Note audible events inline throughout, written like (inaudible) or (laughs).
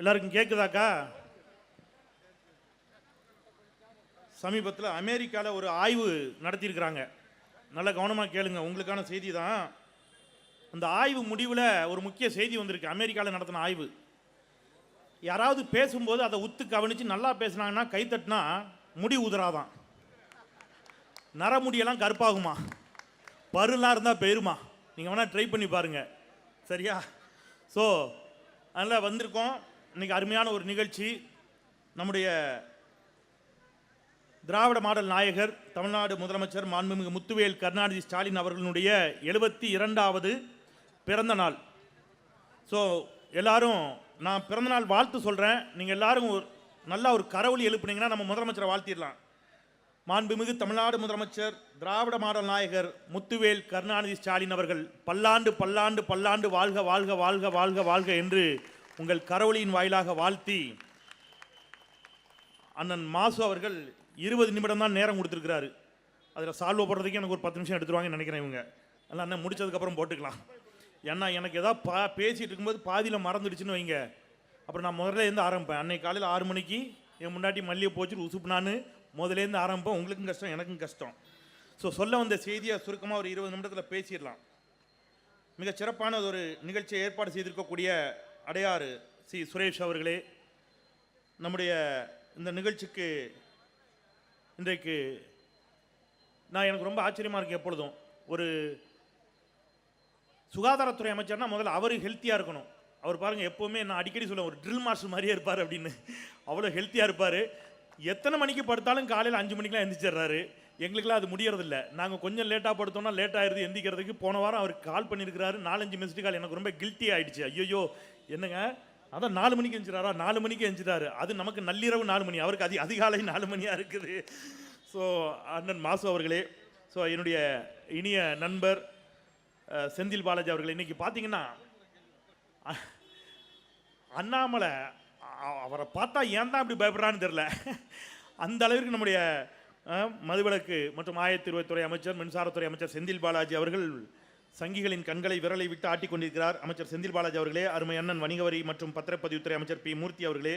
எல்லாருக்கும் கேட்குதாக்கா சமீபத்தில் அமெரிக்காவில் ஒரு ஆய்வு நடத்தியிருக்கிறாங்க. நல்ல கவனமாக கேளுங்க உங்களுக்கான செய்தி தான் அந்த ஆய்வு முடிவில் ஒரு முக்கிய செய்தி வந்திருக்கு அமெரிக்காவில் நடத்தின ஆய்வு. யாராவது பேசும்போது அதை உத்து கவனித்து நல்லா பேசுனாங்கன்னா கைத்தட்டினா முடி உதிராதான் நரமுடியெல்லாம் கருப்பாகுமா? பருலாம் இருந்தால் போயிருமா? நீங்கள் வேணால் ட்ரை பண்ணி பாருங்கள் சரியா? ஸோ அதனால் வந்திருக்கோம். இன்னைக்கு அருமையான ஒரு நிகழ்ச்சி. நம்முடைய திராவிட மாடல் நாயகர் தமிழ்நாடு முதலமைச்சர் மாண்புமிகு முத்துவேல் கருணாநிதி ஸ்டாலின் அவர்களுடைய எழுபத்தி இரண்டாவது பிறந்த நாள். ஸோ எல்லாரும் நான் பிறந்த நாள் வாழ்த்து சொல்கிறேன் நீங்கள் எல்லாரும் ஒரு நல்லா ஒரு கரவொலி எழுப்புனீங்கன்னா நம்ம முதலமைச்சரை வாழ்த்திடலாம். மாண்புமிகு தமிழ்நாடு முதலமைச்சர் திராவிட மாடல் நாயகர் முத்துவேல் கருணாநிதி ஸ்டாலின் அவர்கள் பல்லாண்டு பல்லாண்டு பல்லாண்டு வாழ்க வாழ்க வாழ்க வாழ்க வாழ்க என்று உங்கள் கரவொலியின் வாயிலாக வாழ்த்தி அண்ணன் மாசு அவர்கள் இருபது நிமிடம் தான் நேரம் கொடுத்துருக்கிறாரு. அதில் சால்வ் போடுறதுக்கு எனக்கு ஒரு பத்து நிமிஷம் எடுத்துருவாங்கன்னு நினைக்கிறேன் இவங்க. அதனால் அண்ணன் முடிச்சதுக்கப்புறம் போட்டுக்கலாம். ஏன்னா எனக்கு எதாவது பா பேசிகிட்டு இருக்கும்போது பாதியில் மறந்துடுச்சுன்னு வைங்க. அப்புறம் நான் முதல்ல இருந்து ஆரம்பிப்பேன். அன்னைக்கு காலையில் ஆறு மணிக்கு என் முன்னாடி மல்லிகை போச்சு உசுப்புனான்னு முதலேருந்து ஆரம்பிப்பேன். உங்களுக்கும் கஷ்டம் எனக்கும் கஷ்டம். ஸோ சொல்ல வந்த செய்தியை சுருக்கமாக ஒரு இருபது நிமிடத்தில் பேசிடலாம். மிக சிறப்பான ஒரு நிகழ்ச்சியை ஏற்பாடு செய்திருக்கக்கூடிய அடையாறு சி. சுரேஷ் அவர்களே நம்முடைய இந்த நிகழ்ச்சிக்கு இன்றைக்கு நான் எனக்கு ரொம்ப ஆச்சரியமாக இருக்கு எப்பொழுதும். ஒரு சுகாதாரத்துறை அமைச்சர்னா முதல்ல அவர் ஹெல்த்தியாக இருக்கணும். அவர் பாருங்கள் எப்போவுமே நான் அடிக்கடி சொல்லுவேன் ஒரு ட்ரில் மாஸ்டர் மாதிரியே இருப்பார் அப்படின்னு. அவ்வளோ ஹெல்த்தியாக இருப்பார். எத்தனை மணிக்கு படுத்தாலும் காலையில் அஞ்சு மணிக்கெலாம் எந்திரிச்சிடுறாரு. எங்களுக்கெல்லாம் அது முடியறதில்ல. நாங்கள் கொஞ்சம் லேட்டாக படுத்தோம்னா லேட் ஆயிடுது எந்திக்கிறதுக்கு போன வாரம் அவருக்கு கால் பண்ணியிருக்கிறாரு. நாலஞ்சு மிஸ்டு கால் எனக்கு ரொம்ப கில்ட்டி ஆயிடுச்சு. ஐயோ என்னங்க? அதான் நாலு மணிக்கு எஞ்சிட்டாரா நாலு மணிக்கு எஞ்சிட்டாரு அது நமக்கு நள்ளிரவு நாலு மணி. அவருக்கு அதி அதிகாலை நாலு மணியாக இருக்குது. ஸோ அண்ணன் மாசு அவர்களே ஸோ என்னுடைய இனிய நண்பர் செந்தில் பாலாஜி அவர்கள் இன்னைக்கு பார்த்தீங்கன்னா அண்ணாமலை அவரை பார்த்தா ஏன் தான் இப்படி பயப்படுறான்னு தெரில அந்த அளவிற்கு நம்முடைய மதுவிலக்கு மற்றும் துறை அமைச்சர் மின்சாரத்துறை அமைச்சர் செந்தில் பாலாஜி அவர்கள் சங்கிகளின் கண்களை விரலை விட்டு ஆட்டிக் கொண்டிருக்கிறார் அமைச்சர் செந்தில் பாலாஜி அவர்களே அருமை அண்ணன் வணிகவரி மற்றும் பத்திரப்பதிவுத்துறை அமைச்சர் பி. மூர்த்தி அவர்களே.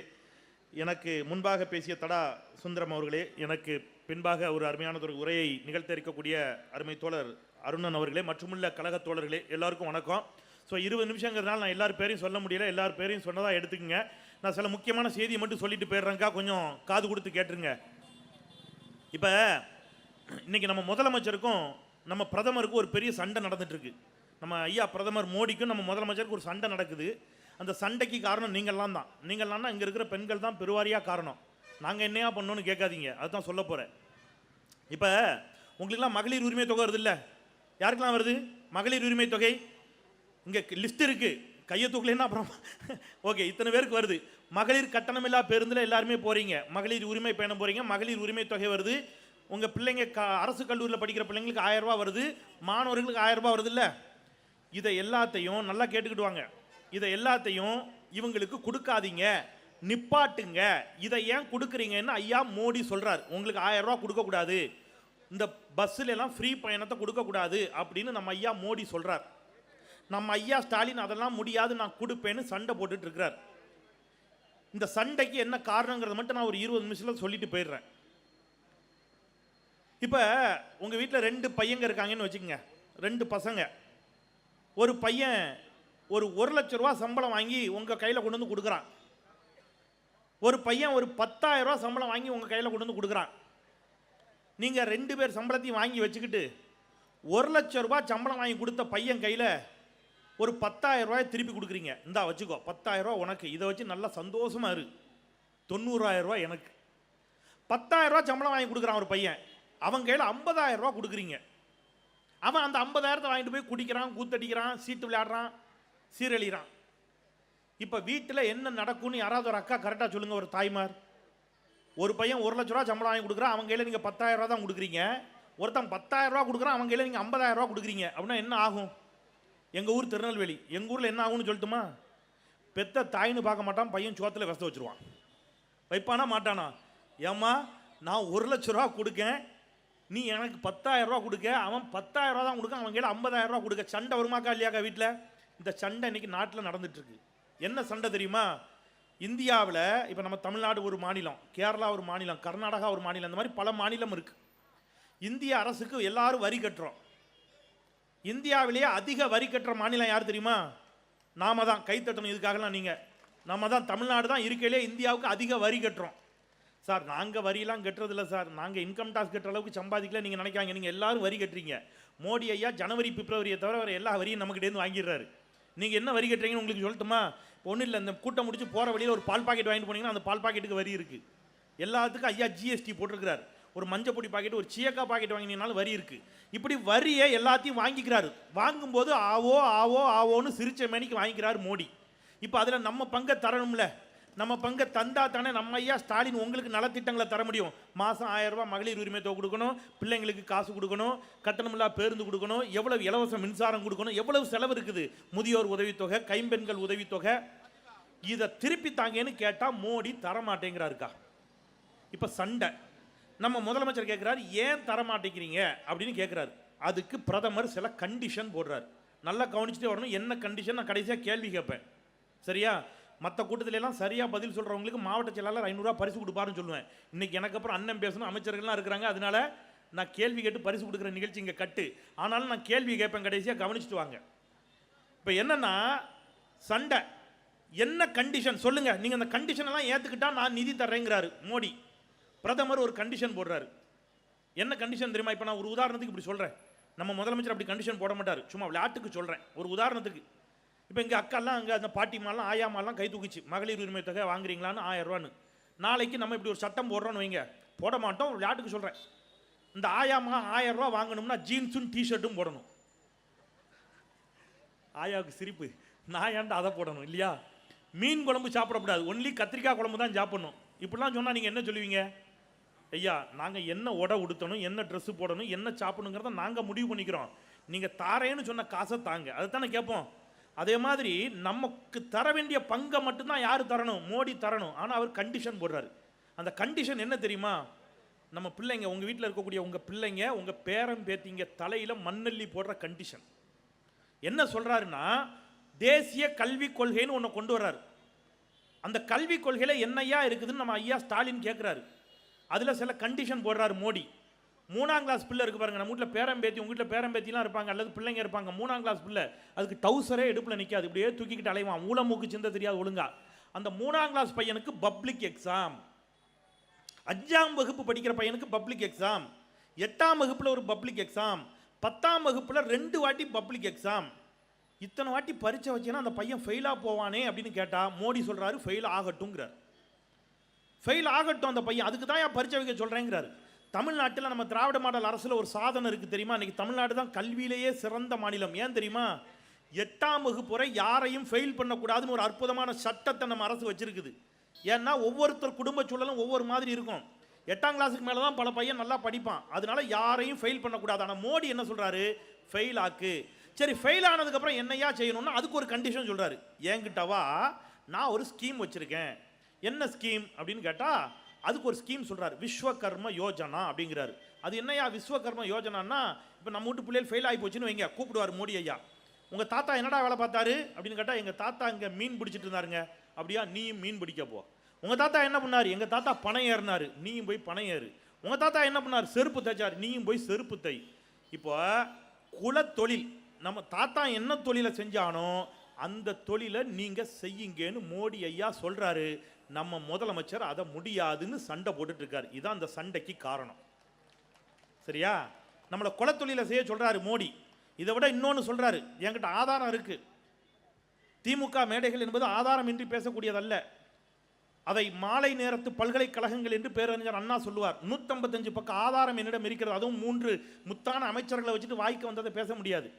எனக்கு முன்பாக பேசிய தடா சுந்தரம் அவர்களே எனக்கு பின்பாக ஒரு அருமையானதொரு உரையை நிகழ்த்த இருக்கக்கூடிய அருமை தோழர் அருணன் அவர்களே மற்றுமுள்ள கழக தோழர்களே எல்லாருக்கும் வணக்கம். ஸோ இருபது நிமிஷங்கிறதுனால நான் எல்லார் பேரையும் சொல்ல முடியல எல்லார் பேரையும் சொன்னதாக எடுத்துக்கங்க. நான் சில முக்கியமான செய்தியை மட்டும் சொல்லிட்டு போயிடுறேங்க்கா கொஞ்சம் காது கொடுத்து கேட்டுருங்க. இப்போ இன்றைக்கி நம்ம முதலமைச்சருக்கும் நம்ம பிரதமருக்கு ஒரு பெரிய சண்டை நடந்துட்டு இருக்கு நம்ம ஐயா பிரதமர் மோடிக்கும் நம்ம முதலமைச்சருக்கு ஒரு சண்டை நடக்குது. அந்த சண்டைக்கு காரணம் நீங்கள்லாம் தான். நீங்கள்லாம்னா இங்கே இருக்கிற பெண்கள் தான் பெருவாரியாக காரணம். நாங்கள் என்னையா பண்ணோன்னு கேட்காதீங்க. அதுதான் சொல்ல போகிறேன் இப்போ உங்களுக்கெல்லாம் மகளிர் உரிமை தொகை வருது இல்லை யாருக்கெல்லாம் வருது? மகளிர் உரிமை தொகை? இங்கே லிஸ்ட் இருக்குது கையை தூக்கலைன்னா அப்புறம்? (laughs) ஓகே இத்தனை பேருக்கு வருது. மகளிர் கட்டணமில்லா பேருந்தில் எல்லாருமே போகிறீங்க மகளிர் உரிமை பயணம் போகிறீங்க மகளிர் உரிமை தொகை வருது. உங்கள் பிள்ளைங்க க அரசு கல்லூரியில் படிக்கிற பிள்ளைங்களுக்கு ஆயிரம் வருது மாணவர்களுக்கு ஆயிரம் ரூபாய் வருது இல்லை இதை எல்லாத்தையும் நல்லா கேட்டுக்கிடுவாங்க. இதை எல்லாத்தையும் இவங்களுக்கு கொடுக்காதீங்க நிப்பாட்டுங்க. இதை ஏன் கொடுக்குறீங்கன்னு ஐயா மோடி சொல்கிறார் உங்களுக்கு ஆயிரம் ரூபா கொடுக்கக்கூடாது இந்த பஸ்ஸில் எல்லாம் ஃப்ரீ பயணத்தை கொடுக்கக்கூடாது அப்படின்னு நம்ம ஐயா மோடி சொல்கிறார் நம்ம ஐயா ஸ்டாலின் அதெல்லாம் முடியாது நான் கொடுப்பேன்னு சண்டை போட்டுட்டு இருக்கிறார். இந்த சண்டைக்கு என்ன காரணங்கிறத மட்டும் நான் ஒரு இருபது நிமிஷத்தில் சொல்லிட்டு போயிடுறேன். இப்போ உங்கள் வீட்டில் ரெண்டு பையங்க இருக்காங்கன்னு வச்சுக்கோங்க. ரெண்டு பசங்க. ஒரு பையன் ஒரு ஒரு லட்ச ரூபா சம்பளம் வாங்கி உங்கள் கையில் கொண்டு வந்து கொடுக்குறான். ஒரு பையன் ஒரு பத்தாயிரம் ரூபா சம்பளம் வாங்கி உங்கள் கையில் கொண்டு வந்து கொடுக்குறான். நீங்கள் ரெண்டு பேர் சம்பளத்தையும் வாங்கி வச்சுக்கிட்டு ஒரு லட்ச ரூபா சம்பளம் வாங்கி கொடுத்த பையன் கையில் ஒரு பத்தாயிரம் ரூபாய் திருப்பி கொடுக்குறீங்க. இந்தா வச்சுக்கோ பத்தாயிரம் ரூபா உனக்கு. இதை வச்சு நல்லா சந்தோஷமா இரு. தொண்ணூறாயிரம் ரூபா எனக்கு. பத்தாயிரம் ரூபா சம்பளம் வாங்கி கொடுக்குறான் ஒரு பையன். அவன் கையில் ஐம்பதாயிரம் ரூபா கொடுக்குறீங்க. அவன் அந்த ஐம்பதாயிரத்தை வாங்கிட்டு போய் குடிக்கிறான் கூத்தடிக்கிறான் சீட்டு விளையாடுறான் சீரழிகிறான். இப்போ வீட்டில் என்ன நடக்கும்னு யாராவது ஒரு அக்கா கரெக்டாக சொல்லுங்க ஒரு தாய்மார். ஒரு பையன் ஒரு லட்ச ரூபா சம்பளம் வாங்கி கொடுக்குறான் அவன் கையில் நீங்கள் பத்தாயிரம் ரூபா தான் கொடுக்குறீங்க. ஒருத்தன் பத்தாயிரம் ரூபா கொடுக்குறான் அவங்க கையில் நீங்கள் ஐம்பதாயிரம் ரூபா கொடுக்குறீங்க. அப்படின்னா என்ன ஆகும்? எங்கள் ஊர் திருநெல்வேலி. எங்கள் ஊரில் என்ன ஆகும்னு சொல்லட்டுமா? பெத்த தாயின்னு பார்க்க மாட்டான் பையன் சோத்தில் விச வச்சிருவான். வைப்பானா மாட்டானா? ஏம்மா நான் ஒரு லட்ச ரூபா கொடுக்கேன் நீ எனக்கு பத்தாயிரம் ரூபா கொடுக்க அவன் பத்தாயிரம் ரூபா தான் கொடுக்க அவன் கையில் ஐம்பதாயிரம் ரூபா கொடுக்க. சண்டை வருமாக்கா இல்லையாக்கா வீட்டில் இந்த சண்டை இன்னைக்கு நாட்டில் நடந்துட்டுருக்கு. என்ன சண்டை தெரியுமா? இந்தியாவில் இப்போ நம்ம தமிழ்நாடு ஒரு மாநிலம் கேரளா ஒரு மாநிலம் கர்நாடகா ஒரு மாநிலம் இந்த மாதிரி பல மாநிலம் இருக்குது இந்திய அரசுக்கு எல்லாரும் வரி கட்டுறோம். இந்தியாவிலேயே அதிக வரி கட்டுற மாநிலம் யார் தெரியுமா? நாம தான். கைத்தட்டணும் இதுக்காகலாம் நீங்கள் நம்ம தான் தமிழ்நாடு தான் இருக்கையிலே இந்தியாவுக்கு அதிக வரி கட்டுறோம். சார் நாங்கள் வரியெல்லாம் கட்டுறதில்ல சார். நாங்கள் இன்கம் டாக்ஸ் கட்டுற அளவுக்கு சம்பாதிக்கல. நீங்கள் நினைக்காங்க. நீங்கள் எல்லாரும் வரி கட்டுறீங்க. மோடி ஐயா ஜனவரி பிப்ரவரியை தவிர வேறு எல்லா வரியும் நம்மகிட்டேருந்து வாங்கிடுறாரு. நீங்கள் என்ன வரி கட்டுறீங்கன்னு உங்களுக்கு சொல்லட்டுமா? ஒன்றும் இல்லை. இந்த கூட்டம் முடிச்சு போகிற வழியில் ஒரு பால் பாக்கெட் வாங்கிட்டு போனீங்கன்னா அந்த பால் பாக்கெட்டுக்கு வரி இருக்குது எல்லாத்துக்கும் ஐயா ஜிஎஸ்டி போட்டிருக்கிறார். ஒரு மஞ்சப்பொடி பாக்கெட் ஒரு சீயக்கா பாக்கெட் வாங்கினீங்கனாலும் வரி இருக்குது இப்படி வரியை எல்லாத்தையும் வாங்கிக்கிறாரு. வாங்கும்போது ஆவோ ஆவோ ஆவோன்னு சிரிச்ச மேனிக்கு வாங்கிக்கிறார் மோடி. இப்போ அதில் நம்ம பங்கை தரணும்ல. நம்ம பங்கை தந்தா தானே நம்ம ஐயா ஸ்டாலின் உங்களுக்கு நலத்திட்டங்களை தர முடியும். மாதம் ஆயிரம் ரூபாய் மகளிர் உரிமை தொகை கொடுக்கணும் பிள்ளைங்களுக்கு காசு கொடுக்கணும் கட்டணமில்லா பேருந்து கொடுக்கணும் எவ்வளவு இலவச மின்சாரம் கொடுக்கணும் எவ்வளவு செலவு இருக்குது? முதியோர் உதவித்தொகை கைம்பெண்கள் உதவித்தொகை. இதை திருப்பி தாங்கன்னு கேட்டால் மோடி தர மாட்டேங்கிறாருக்கா இப்போ சண்டை. நம்ம முதலமைச்சர் கேட்குறாரு ஏன் தர மாட்டேங்கிறீங்க அப்படின்னு கேட்குறாரு அதுக்கு பிரதமர் சில கண்டிஷன் போடுறார். நல்லா கவனிச்சுட்டே வரணும். என்ன கண்டிஷன் நான் கடைசியாக கேள்வி கேட்பேன். சரியா? மற்ற கூட்டத்துல சரியாக பதில் சொல்கிறவங்களுக்கு மாவட்ட செயலாளர் ஐநூறுரூவா பரிசு கொடுப்பாருன்னு சொல்லுவேன். இன்னைக்கு எனக்கு அப்புறம் அண்ணன் பேசணும் அமைச்சர்கள்லாம் இருக்கிறாங்க. அதனால நான் கேள்வி கேட்டு பரிசு கொடுக்குற நிகழ்ச்சி இங்கே கட்டு. ஆனாலும் நான் கேள்வி கேட்பேன் கடைசியாக கவனிச்சுட்டு வாங்க. இப்போ என்னென்னா சண்டை. என்ன கண்டிஷன் சொல்லுங்கள் நீங்கள் அந்த கண்டிஷனெல்லாம் ஏற்றுக்கிட்டா நான் நிதி தர்றேங்கிறாரு மோடி. பிரதமர் ஒரு கண்டிஷன் போடுறாரு. என்ன கண்டிஷன் தெரியுமா? இப்போ நான் ஒரு உதாரணத்துக்கு இப்படி சொல்கிறேன் நம்ம முதலமைச்சர் அப்படி கண்டிஷன் போட மாட்டார். சும்மா விளையாட்டுக்கு சொல்கிறேன் ஒரு உதாரணத்துக்கு. இப்போ எங்கள் அக்காலாம் அங்கே அந்த பாட்டிமாலாம் ஆயாமாலாம் கை தூக்கிச்சு. மகளிர் உரிமை தொகை வாங்குறீங்களான்னு ஆயிரரூவான்னு. நாளைக்கு நம்ம இப்படி ஒரு சட்டம் போடுறோன்னு வைங்க. போட மாட்டோம் விளையாட்டுக்கு சொல்கிறேன் இந்த ஆயாமா ஆயிரரூவா வாங்கணும்னா ஜீன்ஸும் டிஷர்ட்டும் போடணும். ஆயாவுக்கு சிரிப்பு. நான் ஏன்டா அதை போடணும் இல்லையா? மீன் குழம்பு சாப்பிடக்கூடாது. ஒன்லி கத்திரிக்காய் குழம்பு தான் சாப்பிடணும். இப்படிலாம் சொன்னால் நீங்கள் என்ன சொல்லுவீங்க? ஐயா நாங்கள் என்ன உடை உடுத்தணும் என்ன ட்ரெஸ்ஸு போடணும் என்ன சாப்பிடணுங்கிறத நாங்கள் முடிவு பண்ணிக்கிறோம். நீங்கள் தாரேன்னு சொன்ன காசை தாங்க. அதை தானே கேட்போம். அதே மாதிரி நமக்கு தர வேண்டிய பங்கை மட்டும்தான் யார் தரணும்? மோடி தரணும். ஆனால் அவர் கண்டிஷன் போடுறாரு. அந்த கண்டிஷன் என்ன தெரியுமா? நம்ம பிள்ளைங்க உங்கள் வீட்டில் இருக்கக்கூடிய உங்கள் பிள்ளைங்க உங்கள் பேரன் பேத்திங்க தலையில் மண்ணள்ளி போடுற கண்டிஷன் என்ன சொல்கிறாருன்னா தேசிய கல்விக் கொள்கைன்னு ஒன்று கொண்டு வர்றாரு. அந்த கல்விக் கொள்கையில் என்னையா இருக்குதுன்னு நம்ம ஐயா ஸ்டாலின் கேட்குறாரு அதில் சில கண்டிஷன் போடுறாரு மோடி. மூணாம் கிளாஸ் பிள்ளை இருக்கு பாருங்க நம்ம வீட்டில் பேரம்பேத்தி உங்கள் வீட்டில் பேரம்பேத்திலாம் இருப்பாங்க அல்லது பிள்ளைங்க இருப்பாங்க. மூணாம் கிளாஸ் பிள்ளை அதுக்கு டவுசரே இடுப்பில் நிற்காது இப்படியே தூக்கிக்கிட்டு அலைவான் மூளை மூக்கு சிந்த தெரியாது ஒழுங்கா. அந்த மூணாம் கிளாஸ் பையனுக்கு பப்ளிக் எக்ஸாம் அஞ்சாம் வகுப்பு படிக்கிற பையனுக்கு பப்ளிக் எக்ஸாம் எட்டாம் வகுப்பில் ஒரு பப்ளிக் எக்ஸாம் பத்தாம் வகுப்பில் ரெண்டு வாட்டி பப்ளிக் எக்ஸாம் இத்தனை வாட்டி பரீட்சை வச்சேன்னா அந்த பையன் ஃபெயிலாக போவானே அப்படின்னு கேட்டால் மோடி சொல்கிறாரு ஃபெயில் ஆகட்டும்ங்கிறார். ஃபெயில் ஆகட்டும் அந்த பையன் அதுக்கு தான் ஏன் பரீட்சை வைக்க சொல்கிறேங்கிறாரு தமிழ்நாட்டில் நம்ம திராவிட மாடல் அரசில் ஒரு சாதனை இருக்குது தெரியுமா? இன்னைக்கு தமிழ்நாடு தான் கல்வியிலேயே சிறந்த மாநிலம். ஏன் தெரியுமா? எட்டாம் வகுப்பு யாரையும் ஃபெயில் பண்ணக்கூடாதுன்னு ஒரு அற்புதமான சட்டத்தை நம்ம அரசு வச்சுருக்குது. ஏன்னா ஒவ்வொருத்தர் குடும்ப சூழலும் ஒவ்வொரு மாதிரி இருக்கும். எட்டாம் கிளாஸுக்கு மேலே தான் பல பையன் நல்லா படிப்பான். அதனால யாரையும் ஃபெயில் பண்ணக்கூடாது. ஆனால் மோடி என்ன சொல்கிறாரு ஃபெயில் ஆக்கு. சரி ஃபெயில் ஆனதுக்கப்புறம் என்னையா செய்யணும்னா அதுக்கு ஒரு கண்டிஷன் சொல்கிறாரு என்கிட்டவா? நான் ஒரு ஸ்கீம் வச்சுருக்கேன். என்ன ஸ்கீம் அப்படின்னு கேட்டால் அதுக்கு ஒரு ஸ்கீம் சொல்கிறார் விஸ்வகர்ம யோஜனா அப்படிங்கிறாரு. அது என்னையா விஸ்வகர்ம யோஜனான்னா இப்போ நம்ம வீட்டு பிள்ளைகள் ஃபெயில் ஆகி போச்சுன்னு வைங்க. கூப்பிடுவார் மோடி ஐயா. உங்கள் தாத்தா என்னடா வேலை பார்த்தாரு? அப்படின்னு கேட்டால் எங்கள் தாத்தா இங்கே மீன் பிடிச்சிட்டு இருந்தாருங்க. அப்படியா? நீயும் மீன் பிடிக்க போ. உங்கள் தாத்தா என்ன பண்ணார்? எங்கள் தாத்தா பணம் ஏறினார். நீயும் போய் பணம் ஏறு. உங்கள் தாத்தா என்ன பண்ணார்? செருப்பு தைச்சார். நீயும் போய் செருப்பு தை. இப்போ குலத்தொழில் நம்ம தாத்தா என்ன தொழிலை செஞ்சானோ அந்த தொழிலை நீங்கள் செய்யுங்கன்னு மோடி ஐயா சொல்கிறாரு நம்ம முதலமைச்சர் அதை முடியாதுன்னு சண்டை போட்டுட்டு இருக்காரு இதான் அந்த சண்டைக்கு காரணம். சரியா? நம்மளை குலத்தொழிலை செய்ய சொல்கிறாரு மோடி. இதை விட இன்னொன்று சொல்கிறாரு என்கிட்ட ஆதாரம் இருக்குது திமுக மேடைகள் என்பது ஆதாரமின்றி பேசக்கூடியதல்ல. அதை மாலை நேரத்து பல்கலைக்கழகங்கள் என்று பேரறிஞர் அண்ணா சொல்லுவார். நூற்றம்பத்தஞ்சு பக்கம் ஆதாரம் என்னிடம் இருக்கிறது. அதுவும் மூன்று முத்தான அமைச்சர்களை வச்சுட்டு வாய்க்கு வந்ததை பேச முடியாது.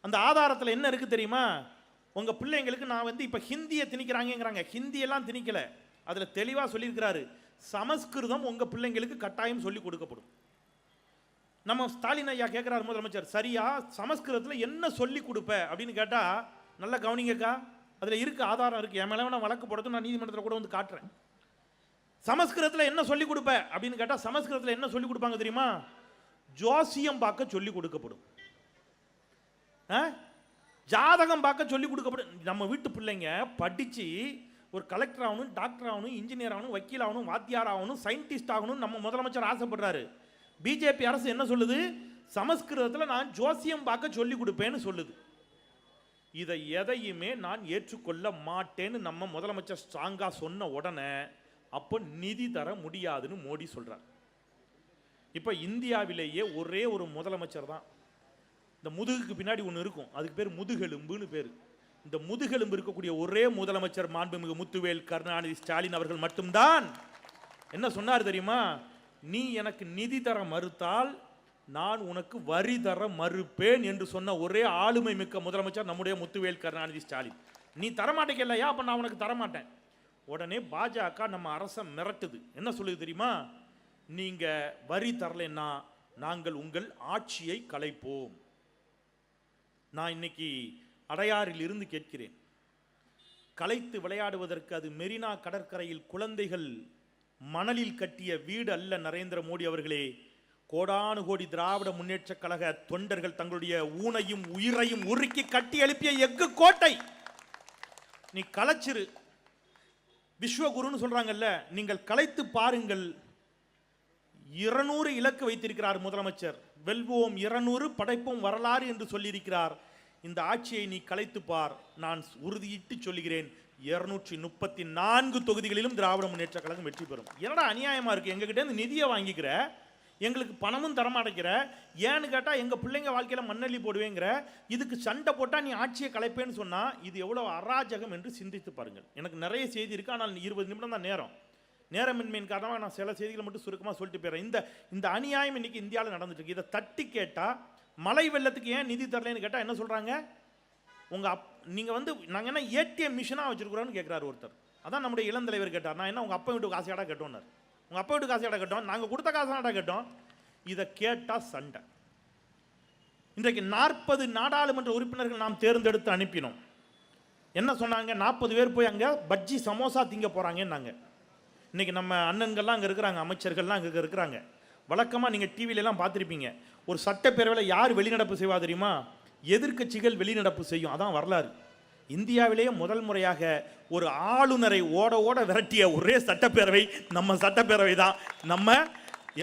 அந்த ஆதாரத்தில் என்ன இருக்குது தெரியுமா? உங்கள் பிள்ளைங்களுக்கு நான் வந்து இப்போ ஹிந்தியை திணிக்கிறாங்கங்கிறாங்க. ஹிந்தியெல்லாம் திணிக்கல. அதில் தெளிவாக சொல்லியிருக்கிறாரு. சமஸ்கிருதம் உங்கள் பிள்ளைங்களுக்கு கட்டாயம் சொல்லி கொடுக்கப்படும். நம்ம ஸ்டாலின் ஐயா கேட்குறாரு முதலமைச்சர். சரியா? சமஸ்கிருதத்தில் என்ன சொல்லி கொடுப்ப? அப்படின்னு கேட்டால் நல்லா கவனிங்கக்கா. அதில் இருக்க ஆதாரம் இருக்குது என் மேலே வழக்கு போடுறது நான் நீதிமன்றத்தில் கூட வந்து காட்டுறேன். சமஸ்கிருதத்தில் என்ன சொல்லி கொடுப்ப? அப்படின்னு கேட்டால் சமஸ்கிருதத்தில் என்ன சொல்லி கொடுப்பாங்க தெரியுமா? ஜோசியம் பார்க்க சொல்லி கொடுக்கப்படும். ஆ? ஜாதகம் பார்க்க சொல்லி கொடுக்கப்படும் நம்ம வீட்டு பிள்ளைங்க படித்து ஒரு கலெக்டர் ஆகணும் டாக்டர் ஆகணும் இன்ஜினியர் ஆகணும் வக்கீல் ஆகணும் வாத்தியார் ஆகணும் சயின்டிஸ்ட் ஆகணும் நம்ம முதலமைச்சர் ஆசைப்படுறாரு. பிஜேபி அரசு என்ன சொல்லுது? சமஸ்கிருதத்தில் நான் ஜோசியம் பார்க்க சொல்லி கொடுப்பேன்னு சொல்லுது. இதை எதையுமே நான் ஏற்றுக்கொள்ள மாட்டேன்னு நம்ம முதலமைச்சர் ஸ்ட்ராங்காக சொன்ன உடனே அப்போ நிதி தர முடியாதுன்னு மோடி சொல்கிறார் இப்போ இந்தியாவிலேயே ஒரே ஒரு முதலமைச்சர் தான். இந்த முதுகுக்கு பின்னாடி ஒன்று இருக்கும். அதுக்கு பேர் முதுகெலும்புன்னு பேர். இந்த முதுகெலும்பு இருக்கக்கூடிய ஒரே முதலமைச்சர் மாண்புமிகு முத்துவேல் கருணாநிதி ஸ்டாலின் அவர்கள் மட்டும்தான். என்ன சொன்னார் தெரியுமா? நீ எனக்கு நிதி தர மறுத்தால் நான் உனக்கு வரி தர மறுப்பேன் என்று சொன்ன ஒரே ஆளுமை மிக்க முதலமைச்சர் நம்முடைய முத்துவேல் கருணாநிதி ஸ்டாலின். நீ தரமாட்டேங்கல்லையா? அப்போ நான் உனக்கு தரமாட்டேன். உடனே பாஜக நம்ம அரசை மிரட்டுது. என்ன சொல்லுது தெரியுமா? நீங்கள் வரி தரலைன்னா நாங்கள் உங்கள் ஆட்சியை கலைப்போம். நான் இன்னைக்கு அடையாறில் இருந்து கேட்கிறேன். கலைத்து விளையாடுவதற்கு அது மெரினா கடற்கரையில் குழந்தைகள் மணலில் கட்டிய வீடு அல்ல நரேந்திர மோடி அவர்களே. கோடானு கோடி திராவிட முன்னேற்ற கழக தொண்டர்கள் தங்களுடைய ஊனையும் உயிரையும் உருக்கி கட்டி எழுப்பிய எஃகு கோட்டை. நீ கலைச்சிரு விஸ்வகுருன்னு சொல்றாங்கல்ல நீங்கள் கலைத்து பாருங்கள். இருநூறு இலக்கு வைத்திருக்கிறார் முதலமைச்சர். வெல்வோம் இருநூறு படைப்போம் வரலாறு என்று சொல்லியிருக்கிறார். இந்த ஆட்சியை நீ கலைத்து பார். நான் உறுதியிட்டு சொல்லுகிறேன். இருநூற்றி முப்பத்தி நான்கு தொகுதிகளிலும் திராவிட முன்னேற்ற கழகம் வெற்றி பெறும். என்னடா அநியாயமா இருக்கு? எங்ககிட்ட இருந்து நிதியை வாங்கிக்கிற? எங்களுக்கு பணமும் தரமாட்டேங்கிற? ஏன்னு கேட்டால் எங்கள் பிள்ளைங்க வாழ்க்கையில் மண்ணள்ளி போடுவேங்கிற? இதுக்கு சண்டை போட்டால் நீ ஆட்சியை கலைப்பேன்னு சொன்னால் இது எவ்வளோ அராஜகம் என்று சிந்தித்து பாருங்கள். எனக்கு நிறைய செய்தி இருக்கு. ஆனால் இருபது நிமிடம் தான் நேரம். நேரமின்மையின் காரணமாக நான் சில செய்திகளை மட்டும் சுருக்கமாக சொல்லிட்டு போயிடுறேன். இந்த இந்த அநியாயம் இன்னைக்கு இந்தியாவில் நடந்துட்டு இருக்கு. இதை தட்டி கேட்டால் மழை வெள்ளத்துக்கு ஏன் நிதி தரலைன்னு கேட்டால் என்ன சொல்கிறாங்க உங்கள் அப் நீங்கள் வந்து நாங்கள் என்ன ஏடிஎம் மிஷினாக வச்சுருக்குறோன்னு கேட்குறாரு ஒருத்தர். அதான் நம்முடைய இளம் தலைவர் கேட்டார். நான் என்ன உங்கள் அப்பா வீட்டு காசையாடா கேட்டோன்னார் உங்கள் அப்பா வீட்டு காசையாடா கேட்டோம்? நாங்கள் கொடுத்த காசாடா கேட்டோம்? இதை கேட்டால் சண்டை. இன்றைக்கு நாற்பது நாடாளுமன்ற உறுப்பினர்கள் நாம் தேர்ந்தெடுத்து அனுப்பினோம். என்ன சொன்னாங்க? நாற்பது பேர் போய் அங்கே பஜ்ஜி சமோசா திங்க போகிறாங்கன்னாங்க இன்றைக்கி நம்ம அண்ணன்கள்லாம் அங்கே இருக்கிறாங்க அமைச்சர்கள்லாம் அங்கே இருக்கிறாங்க. வழக்கமாக நீங்கள் டிவிலெலாம் பார்த்துருப்பீங்க. ஒரு சட்டப்பேரவையில் யார் வெளிநடப்பு செய்வா தெரியுமா? எதிர்க்கட்சிகள் வெளிநடப்பு செய்யும். அதான் வரலாறு. இந்தியாவிலேயே முதல் முறையாக ஒரு ஆளுநரை ஓட ஓட விரட்டிய ஒரே சட்டப்பேரவை நம்ம சட்டப்பேரவை தான். நம்ம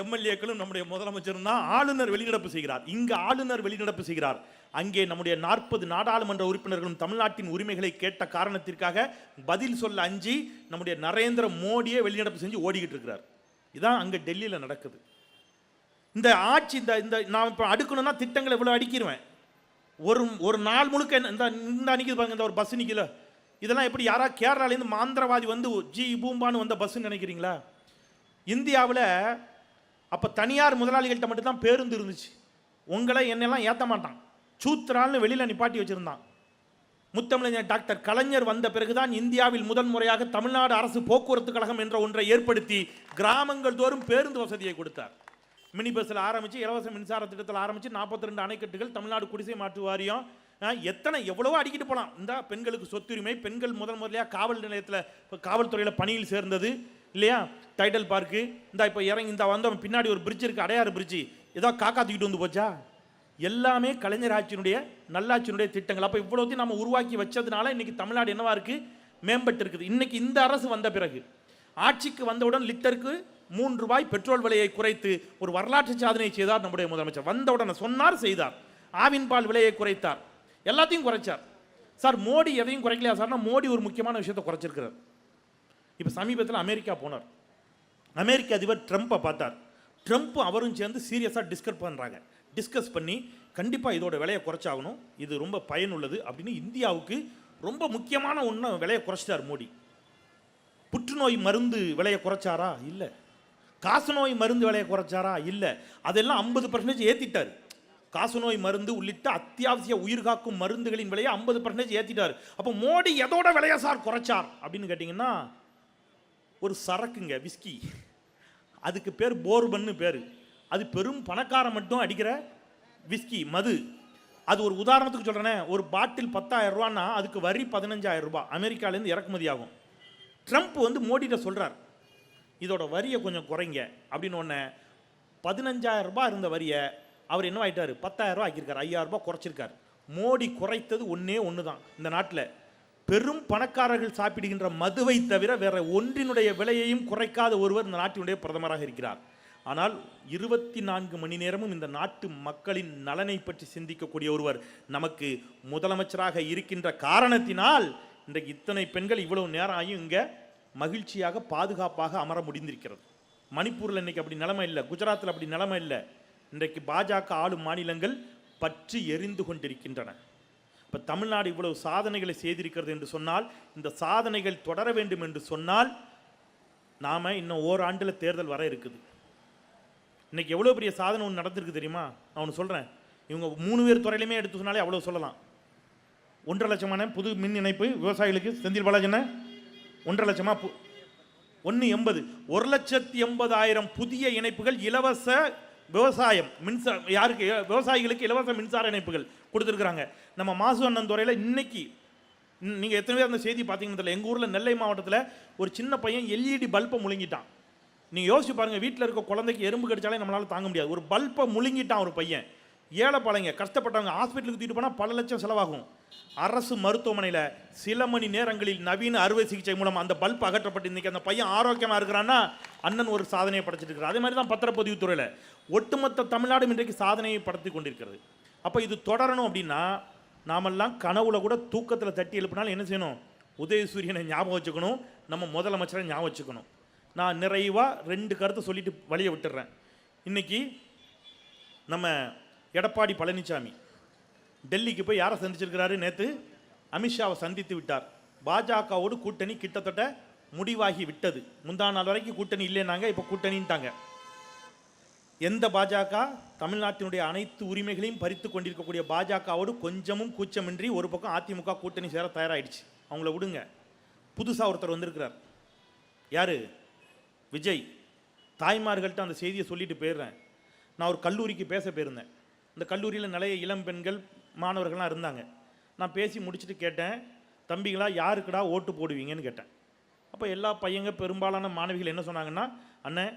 எம்எல்ஏக்களும் நம்முடைய முதலமைச்சரும் தான் ஆளுநர் வெளிநடப்பு செய்கிறார். இங்கு ஆளுநர் வெளிநடப்பு செய்கிறார். அங்கே நம்முடைய நாற்பது நாடாளுமன்ற உறுப்பினர்களும் தமிழ்நாட்டின் உரிமைகளை கேட்ட காரணத்திற்காக பதில் சொல்ல அஞ்சி நம்முடைய நரேந்திர மோடியே வெளிநடப்பு செஞ்சு ஓடிக்கிட்டு இருக்கிறார். இதான் அங்கே டெல்லியில் நடக்குது. இந்த ஆட்சி இந்த இந்த நான் இப்போ அடுக்கணும்னா திட்டங்களை இவ்வளோ அடிக்கிருவேன். ஒரு ஒரு நாள் முழுக்க என்ன- இந்த இந்த அன்னைக்கு பாருங்க இந்த ஒரு பஸ் நிற்கல இதெல்லாம் எப்படி யாரா கேரளாலேருந்து மாந்திரவாதி வந்து ஜி பூம்பான்னு வந்த பஸ்ஸுன்னு நினைக்கிறீங்களா? இந்தியாவில் அப்போ தனியார் முதலாளிகள்கிட்ட மட்டும்தான் பேருந்து இருந்துச்சு. உங்களை என்னெல்லாம் ஏற்ற மாட்டான். சூத்ரான்னு வெளியில் நிப்பாட்டி வச்சுருந்தான். முத்தமிழஞ்சர் டாக்டர் கலைஞர் வந்த பிறகுதான் இந்தியாவில் முதன் முறையாக தமிழ்நாடு அரசு போக்குவரத்து கழகம் என்ற ஒன்றை ஏற்படுத்தி கிராமங்கள் தோறும் பேருந்து வசதியை கொடுத்தார். மினி பஸ்ஸில் ஆரம்பித்து இலவச மின்சார திட்டத்தில் ஆரம்பித்து நாற்பத்தி ரெண்டு அணைக்கட்டுகள் தமிழ்நாடு குடிசை மாற்று வாரியம் எத்தனை எவ்வளவோ அடிக்கிட்டு போகலாம் இந்த பெண்களுக்கு சொத்துரிமை பெண்கள் முதல் முதலையாக காவல் நிலையத்தில் இப்போ காவல்துறையில் பணியில் சேர்ந்தது இல்லையா? டைடல் பார்க்கு இந்த இப்போ இறங்கி இந்த வந்தோம் பின்னாடி ஒரு பிரிட்ஜ் இருக்குது அடையாறு பிரிட்ஜ் ஏதோ காக்கா தூக்கிட்டு வந்து போச்சா? எல்லாமே கலைஞர் ஆட்சியினுடைய நல்லாட்சியினுடைய திட்டங்கள். அப்போ இவ்வளோத்தையும் நம்ம உருவாக்கி வச்சதுனால இன்றைக்கி தமிழ்நாடு என்னவா இருக்குது மேம்பட்டு இருக்குது. இன்றைக்கி இந்த அரசு வந்த பிறகு ஆட்சிக்கு வந்தவுடன் லிட்டருக்கு மூன்று ரூபாய் பெட்ரோல் விலையை குறைத்து ஒரு வரலாற்று சாதனை செய்தார் நம்முடைய முதலமைச்சர். வந்தவுடன் சொன்னார் செய்தார். ஆவின் பால் விலையை குறைத்தார். எல்லாத்தையும் குறைச்சார். சார் மோடி எதையும் குறைக்கலையா சார்னா மோடி ஒரு முக்கியமான விஷயத்தை குறைச்சிருக்கிறார். இப்போ சமீபத்தில் அமெரிக்கா போனார். அமெரிக்க அதிபர் ட்ரம்ப்பை பார்த்தார். ட்ரம்ப் அவரும் சேர்ந்து சீரியஸாக டிஸ்கஸ் பண்ணுறாங்க டிஸ்கஸ் பண்ணி கண்டிப்பாக இதோட விலையை குறைச்சாகணும். இது ரொம்ப பயனுள்ளது அப்படின்னு இந்தியாவுக்கு ரொம்ப முக்கியமான ஒன்று விலையை குறைச்சிட்டார் மோடி. புற்றுநோய் மருந்து விலையை குறைச்சாரா? இல்லை. காசநோய் மருந்து விலையை குறைச்சாரா? இல்லை. அதெல்லாம் ஐம்பது பர்சன்டேஜ் ஏற்றிட்டார் காசநோய் மருந்து உள்ளிட்ட அத்தியாவசிய உயிர்காக்கும் மருந்துகளின் விலையை ஐம்பது பர்சன்டேஜ் ஏற்றிட்டார் அப்போ மோடி எதோட விலையை சார் குறைச்சார் அப்படின்னு கேட்டிங்கன்னா ஒரு சரக்குங்க விஸ்கி. அதுக்கு பேர் போர்பன்னு பேர். அது பெரும் பணக்காரன் மட்டும் அடிக்கிற விஸ்கி மது. அது ஒரு உதாரணத்துக்கு சொல்கிறேனே ஒரு பாட்டில் பத்தாயிரம் ரூபான்னா அதுக்கு வரி பதினஞ்சாயிரம் ரூபாய். அமெரிக்காலேருந்து இறக்குமதி ஆகும். ட்ரம்ப் வந்து மோடிகிட்ட சொல்கிறார் இதோட வரியை கொஞ்சம் குறைங்க. அப்படின்னு ஒன்று பதினஞ்சாயிரம் ரூபாய் இருந்த வரியை அவர் என்ன ஆகிட்டார் பத்தாயிரம் ரூபாய் ஆக்கியிருக்கார். ஐயாயிரம் ரூபாய் குறைச்சிருக்கார். மோடி குறைத்தது ஒன்றே ஒன்று தான் இந்த நாட்டில் பெரும் பணக்காரர்கள் சாப்பிடுகின்ற மதுவை தவிர வேற ஒன்றினுடைய விலையையும் குறைக்காத ஒருவர் இந்த நாட்டினுடைய பிரதமராக இருக்கிறார். ஆனால் இருபத்தி நான்கு மணி நேரமும் இந்த நாட்டு மக்களின் நலனை பற்றி சிந்திக்கக்கூடிய ஒருவர் நமக்கு முதலமைச்சராக இருக்கின்ற காரணத்தினால் இன்றைக்கு இத்தனை பெண்கள் இவ்வளவு நேரம் ஆகியும் இங்கே மகிழ்ச்சியாக பாதுகாப்பாக அமர முடிந்திருக்கிறது. மணிப்பூரில் இன்னைக்கு அப்படி நிலைமை இல்லை குஜராத்தில் அப்படி நிலைமை இல்லை. இன்றைக்கு பாஜக ஆளும் மாநிலங்கள் பற்றி எரிந்து கொண்டிருக்கின்றன. இப்போ தமிழ்நாடு இவ்வளவு சாதனைகளை செய்திருக்கிறது என்று சொன்னால் இந்த சாதனைகள் தொடர வேண்டும் என்று சொன்னால் நாம் இன்னும் ஓராண்டில் தேர்தல் வர இருக்குது. இன்னைக்கு எவ்வளோ பெரிய சாதனை ஒன்று நடந்திருக்கு தெரியுமா? நான் ஒன்று சொல்கிறேன் இவங்க மூணு பேர் துறையிலுமே எடுத்து சொன்னாலே அவ்வளோ சொல்லலாம். ஒன்றரை லட்சமான புது மின் இணைப்பு விவசாயிகளுக்கு. செந்தில் பாலாஜன ஒன்றரை லட்சமாக பு ஒன்று எண்பது. ஒரு லட்சத்தி எண்பதாயிரம் புதிய இணைப்புகள் இலவச விவசாயம் மின்சார யாருக்கு? விவசாயிகளுக்கு இலவச மின்சார இணைப்புகள் கொடுத்துருக்குறாங்க. நம்ம மாசு அண்ணன் துறையில் இன்னைக்கு நீங்கள் எத்தனை பேர் அந்த செய்தி பார்த்தீங்கன்னு தெரியல. எங்கள் ஊரில் நெல்லை மாவட்டத்தில் ஒரு சின்ன பையன் எல்இடி பல்பை முழுங்கிட்டான். நீங்கள் யோசிச்சு பாருங்கள் வீட்டில் இருக்க குழந்தைக்கு எறும்பு கடிச்சாலே நம்மளால் தாங்க முடியாது. ஒரு பல்பை முழுங்கிட்டான் ஒரு பையன். ஏழை பழைங்க கஷ்டப்பட்டவங்க ஹாஸ்பிட்டலுக்கு தூக்கிட்டு போனால் பல லட்சம் செலவாகும். அரசு மருத்துவமனையில் சில மணி நேரங்களில் நவீன அறுவை சிகிச்சை மூலம் அந்த பல்ப் அகற்றப்பட்டு இன்றைக்கி அந்த பையன் ஆரோக்கியமாக இருக்கிறான்னா அண்ணன் ஒரு சாதனையை படைச்சிட்டு இருக்கிறார். அதே மாதிரி தான் பத்திரப்பதிவு துறையில். ஒட்டுமொத்த தமிழ்நாடும் இன்றைக்கு சாதனையை படுத்தி கொண்டிருக்கிறது. அப்போ இது தொடரணும் அப்படின்னா நாமெல்லாம் கனவுல கூட தூக்கத்தில் தட்டி எழுப்பினாலும் என்ன செய்யணும்? உதயசூரியனை ஞாபகம் வச்சுக்கணும். நம்ம முதலமைச்சரை ஞாபகம் வச்சுக்கணும். நான் நிறைவாக ரெண்டு கருத்தை சொல்லிட்டு வழியை விட்டுறேன். இன்னைக்கு நம்ம எடப்பாடி பழனிசாமி டெல்லிக்கு போய் யாரை சந்திச்சிருக்கிறாரு? நேற்று அமித்ஷாவை சந்தித்து விட்டார். பாஜகவோடு கூட்டணி கிட்டத்தட்ட முடிவாகி விட்டது. முந்தா நாள் வரைக்கும் கூட்டணி இல்லைனாங்க இப்போ கூட்டணின்ட்டாங்க. எந்த பாஜக? தமிழ்நாட்டினுடைய அனைத்து உரிமைகளையும் பறித்து கொண்டிருக்கக்கூடிய பாஜகவோடு கொஞ்சமும் கூச்சமின்றி ஒரு பக்கம் அதிமுக கூட்டணி சேர தயாராகிடுச்சு அவங்கள விடுங்க. புதுசாக ஒருத்தர் வந்திருக்கிறார். யார்? விஜய் தாய்மார்கள்ட்ட அந்த செய்தியை சொல்லிட்டு போயிடுறேன். நான் ஒரு கல்லூரிக்கு பேச போயிருந்தேன். இந்த கல்லூரியில் நிறைய இளம் பெண்கள் மாணவர்கள்லாம் இருந்தாங்க. நான் பேசி முடிச்சுட்டு கேட்டேன் தம்பிகளா யாருக்குடா ஓட்டு போடுவீங்கன்னு கேட்டேன். அப்போ எல்லா பையங்க பெரும்பாலான மாணவிகள் என்ன சொன்னாங்கன்னா அண்ணன்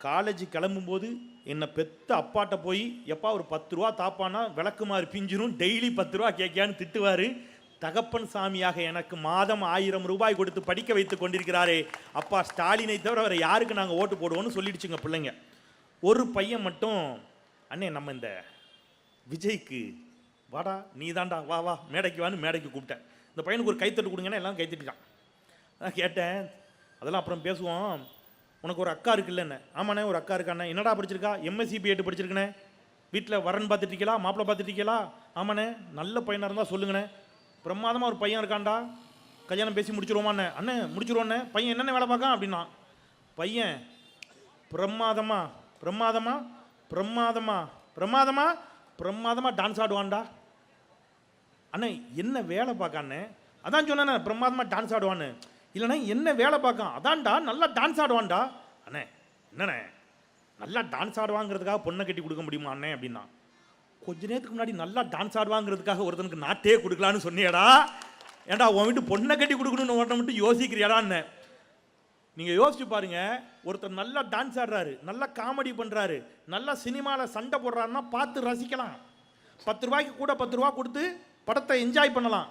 காலேஜ் கிளம்பும்போது என்னை பெத்த அப்பாட்ட போய் எப்பா ஒரு பத்து ரூபா தாப்பானா விளக்குமாறு பிஞ்சிரும் டெய்லி பத்து ரூபா கேட்கியான்னு திட்டுவார். தகப்பன் சாமியாக எனக்கு மாதம் ஆயிரம் ரூபாய் கொடுத்து படிக்க வைத்து கொண்டிருக்கிறாரே அப்பா ஸ்டாலினை தவிர வேறு யாருக்கு நாங்கள் ஓட்டு போடுவோம்னு சொல்லிடுச்சுங்க பிள்ளைங்க. ஒரு பையன் மட்டும் அண்ணே நம்ம இந்த விஜய்க்கு வாடா நீ தாண்டா வா வா மேடைக்கு வான்னு மேடைக்கு கூப்பிட்டேன். இந்த பையனுக்கு ஒரு கைத்தட்டு கொடுங்கன்னா எல்லாம் கைத்தட்டிட்டான். நான் கேட்டேன் அதெல்லாம் அப்புறம் பேசுவோம். உனக்கு ஒரு அக்கா இருக்குல்ல என்ன ஆமாண்ணே ஒரு அக்கா இருக்காண்ணே. என்னடா படிச்சிருக்கா? எம்எஸ்சி பிஎட் படிச்சிருக்கண்ணே. வீட்டில் வரன் பார்த்துட்டு இருக்கீங்களா மாப்பிள்ளை பார்த்துட்டு இருக்கீங்களா ஆமாண்ணே நல்ல பையனாக இருந்தால் சொல்லுங்கண்ணே. பிரமாதமாக ஒரு பையன் இருக்கான்டா. கல்யாணம் பேசி முடிச்சிருவோமாண்ணே அண்ணே முடிச்சிருவோண்ணே பையன் என்னென்ன வேலை பார்க்கான் அப்படின்னா பையன் பிரமாதமா பிரமாதமா பிரமாதமா பிரமாதமா பிரமாதமா டான்ஸ் ஆடுவான்டா. அண்ணே என்ன வேலை பார்க்கான்னு? அதான் சொன்னேண்ணே பிரமாதமாக டான்ஸ் ஆடுவான்னு. இல்லைண்ணே என்ன வேலை பார்க்கான்? அதான்டா நல்லா டான்ஸ் ஆடுவான்டா. அண்ணே என்னண்ணே? நல்லா டான்ஸ் ஆடுவாங்கிறதுக்காக பொண்ணை கட்டி கொடுக்க முடியுமா அண்ணே அப்படின்னா? கொஞ்ச நேரத்துக்கு முன்னாடி நல்லா டான்ஸ் ஆடுவாங்கிறதுக்காக ஒருத்தனுக்கு நாட்டே கொடுக்கலான்னு சொன்னியடா. ஏன்டா உன் வீட்டு பொண்ணை கட்டி கொடுக்கணும்னு ஒருத்தன் மட்டும் யோசிக்கிறியாடான்னு. நீங்கள் யோசிச்சு பாருங்க ஒருத்தர் நல்லா டான்ஸ் ஆடுறாரு நல்லா காமெடி பண்ணுறாரு நல்லா சினிமாவில் சண்டை போடுறாருன்னா பார்த்து ரசிக்கலாம். பத்து ரூபாய்க்கு கூட பத்து ரூபா கொடுத்து படத்தை என்ஜாய் பண்ணலாம்.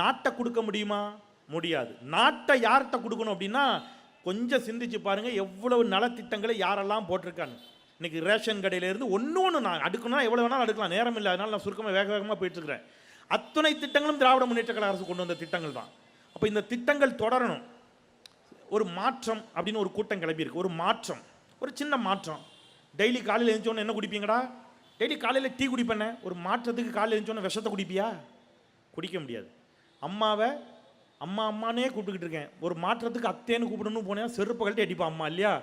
நாட்டை கொடுக்க முடியுமா? முடியாது. நாட்டை யார்கிட்ட கொடுக்கணும் அப்படின்னா கொஞ்சம் சிந்திச்சு பாருங்கள் எவ்வளவு நலத்திட்டங்களை யாரெல்லாம் போட்டிருக்காங்க. இன்னைக்கு ரேஷன் கடையிலேருந்து ஒன்று ஒன்று நான் அடுக்கணும்னா எவ்வளோ வேணாலும் அடுக்கலாம். நேரம் இல்லை அதனால நான் சுருக்கமாக வேக வேகமாக போயிட்டு இருக்கிறேன். அத்தனை திட்டங்களும் திராவிட முன்னேற்ற கழக அரசு கொண்டு வந்த திட்டங்கள் தான். அப்போ இந்த திட்டங்கள் தொடரணும். ஒரு மாற்றம் அப்படின்னு ஒரு கூட்டம் கிளம்பியிருக்கு ஒரு மாற்றம். ஒரு சின்ன மாற்றம். டெய்லி காலையில் எழுந்தோன்னு என்ன குடிப்பீங்கடா? டெய்லி காலையில் டீ குடிப்பேனே ஒரு மாற்றத்துக்கு காலையில் எழுந்தோன்னு விஷத்தை குடிப்பியா? குடிக்க முடியாது. அம்மாவை அம்மா அம்மானே கூப்பிட்டுக்கிட்டு இருக்கேன். ஒரு மாற்றத்துக்கு அத்தேன்னு கூப்பிடணும்னு போனேன் செருப்பு கழட்டி அடிப்பான் அம்மா இல்லையா?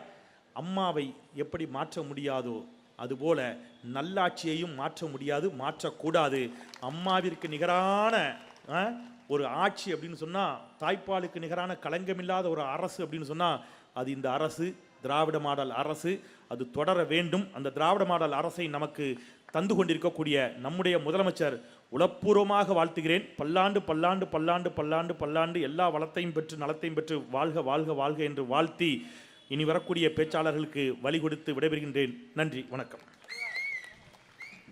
அம்மாவை எப்படி மாற்ற முடியாதோ அதுபோல நல்லாட்சியையும் மாற்ற முடியாது மாற்றக்கூடாது. அம்மாவிற்கு நிகரான ஆ, ஒரு ஆட்சி அப்படின்னு சொன்னால் தாய்ப்பாலுக்கு நிகரான களங்கமில்லாத ஒரு அரசு அப்படின்னு சொன்னால் அது இந்த அரசு திராவிட மாடல் அரசு. அது தொடர வேண்டும். அந்த திராவிட மாடல் அரசை நமக்கு தந்து கொண்டிருக்கக்கூடிய நம்முடைய முதலமைச்சர் உளப்பூர்வமாக வாழ்த்துகிறேன். பல்லாண்டு பல்லாண்டு பல்லாண்டு பல்லாண்டு பல்லாண்டு எல்லா வளத்தையும் பெற்று நலத்தையும் பெற்று வாழ்க வாழ்க வாழ்க என்று வாழ்த்தி இனி வரக்கூடிய பேச்சாளர்களுக்கு வழி கொடுத்து விடைபெறுகின்றேன். நன்றி வணக்கம்.